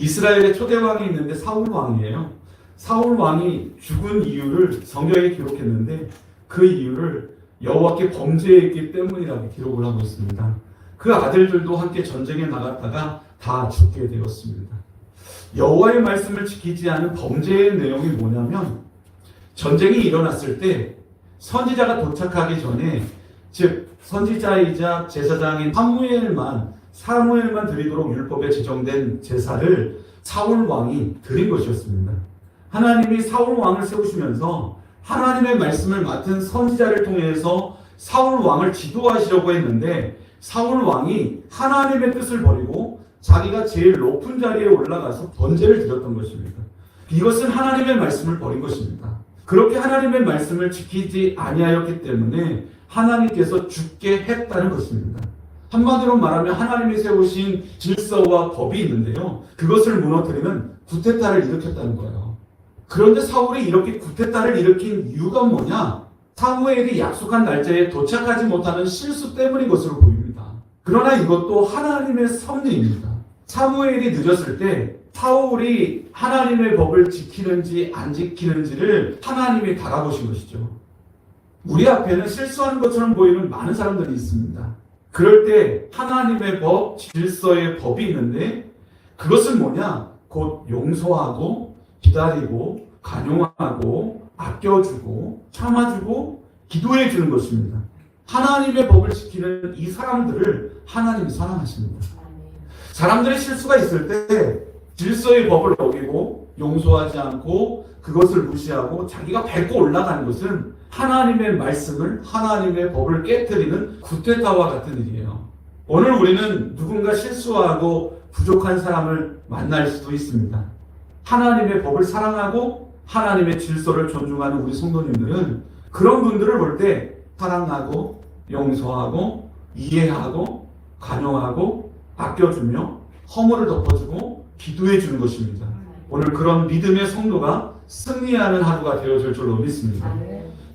이스라엘의 초대 왕이 있는데 사울 왕이에요. 사울 왕이 죽은 이유를 성경에 기록했는데 그 이유를 여호와께 범죄했기 때문이라고 기록을 하고 있습니다. 그 아들들도 함께 전쟁에 나갔다가 다 죽게 되었습니다. 여호와의 말씀을 지키지 않은 범죄의 내용이 뭐냐면 전쟁이 일어났을 때 선지자가 도착하기 전에 즉 선지자이자 제사장인 사무엘만 사무엘만 드리도록 율법에 제정된 제사를 사울 왕이 드린 것이었습니다. 하나님이 사울 왕을 세우시면서 하나님의 말씀을 맡은 선지자를 통해서 사울 왕을 지도하시려고 했는데 사울 왕이 하나님의 뜻을 버리고 자기가 제일 높은 자리에 올라가서 번제를 드렸던 것입니다. 이것은 하나님의 말씀을 버린 것입니다. 그렇게 하나님의 말씀을 지키지 아니하였기 때문에 하나님께서 죽게 했다는 것입니다. 한마디로 말하면 하나님이 세우신 질서와 법이 있는데요. 그것을 무너뜨리는 구테타를 일으켰다는 거예요. 그런데 사울이 이렇게 구테타를 일으킨 이유가 뭐냐? 사무엘이 약속한 날짜에 도착하지 못하는 실수 때문인 것으로 보입니다. 그러나 이것도 하나님의 섭리입니다. 사무엘이 늦었을 때 사울이 하나님의 법을 지키는지 안 지키는지를 하나님이 달아보신 것이죠. 우리 앞에는 실수하는 것처럼 보이는 많은 사람들이 있습니다. 그럴 때 하나님의 법, 질서의 법이 있는데 그것은 뭐냐? 곧 용서하고 기다리고 간용하고 아껴주고 참아주고 기도해 주는 것입니다. 하나님의 법을 지키는 이 사람들을 하나님이 사랑하십니다. 사람들의 실수가 있을 때 질서의 법을 어기고 용서하지 않고 그것을 무시하고 자기가 밟고 올라가는 것은 하나님의 말씀을 하나님의 법을 깨뜨리는 구테타와 같은 일이에요. 오늘 우리는 누군가 실수하고 부족한 사람을 만날 수도 있습니다. 하나님의 법을 사랑하고 하나님의 질서를 존중하는 우리 성도님들은 그런 분들을 볼 때 사랑하고 용서하고 이해하고 관용하고 아껴주며 허물을 덮어주고 기도해 주는 것입니다. 오늘 그런 믿음의 성도가 승리하는 하루가 되어질 줄로 믿습니다.